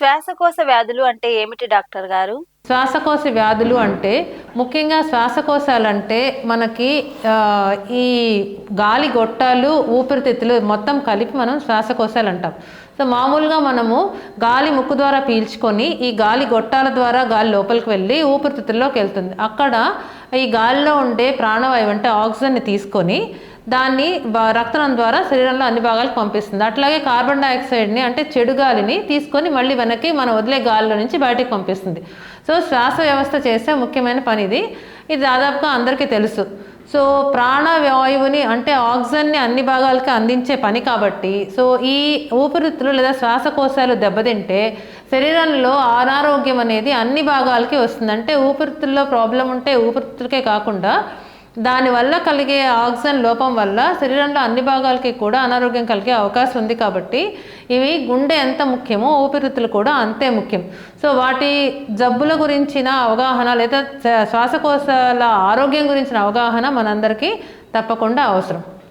శ్వాసకోశ వ్యాధులు అంటే ఏమిటి డాక్టర్ గారు? శ్వాసకోశ వ్యాధులు అంటే ముఖ్యంగా శ్వాసకోశాలు అంటే మనకి ఈ గాలి గొట్టాలు ఊపిరితిత్తులు మొత్తం కలిపి మనం శ్వాసకోశాలు అంటాం. సో మామూలుగా మనము గాలి ముక్కు ద్వారా పీల్చుకొని ఈ గాలి గొట్టాల ద్వారా గాలి లోపలికి వెళ్ళి ఊపిరితిత్తుల్లోకి వెళ్తుంది. అక్కడ ఈ గాలిలో ఉండే ప్రాణవాయువు అంటే ఆక్సిజన్ని తీసుకొని దాన్ని రక్తనం రక్తం ద్వారా శరీరంలో అన్ని భాగాలకు పంపిస్తుంది. అట్లాగే కార్బన్ డైఆక్సైడ్ని అంటే చెడు గాలిని తీసుకొని మళ్ళీ వెనక్కి మనం వదిలే గాలిలో నుంచి బయటకు పంపిస్తుంది. సో శ్వాస వ్యవస్థ చేసే ముఖ్యమైన పని ఇది. ఇది దాదాపుగా అందరికీ తెలుసు. సో ప్రాణవాయువుని అంటే ఆక్సిజన్ని అన్ని భాగాలకి అందించే పని కాబట్టి సో ఈ ఊపిరితిత్తులు లేదా శ్వాసకోశాలు దెబ్బతింటే శరీరంలో అనారోగ్యం అనేది అన్ని భాగాలకి వస్తుంది. అంటే ఊపిరితిత్తుల్లో ప్రాబ్లం ఉంటే ఊపిరితిత్తులకే కాకుండా దానివల్ల కలిగే ఆక్సిజన్ లోపం వల్ల శరీరంలో అన్ని భాగాలకి కూడా అనారోగ్యం కలిగే అవకాశం ఉంది కాబట్టి ఇవి గుండె ఎంత ముఖ్యమో ఊపిరితిత్తులు కూడా అంతే ముఖ్యం. సో వాటి జబ్బుల గురించిన అవగాహన లేదా శ్వాసకోశాల ఆరోగ్యం గురించిన అవగాహన మనందరికీ తప్పకుండా అవసరం.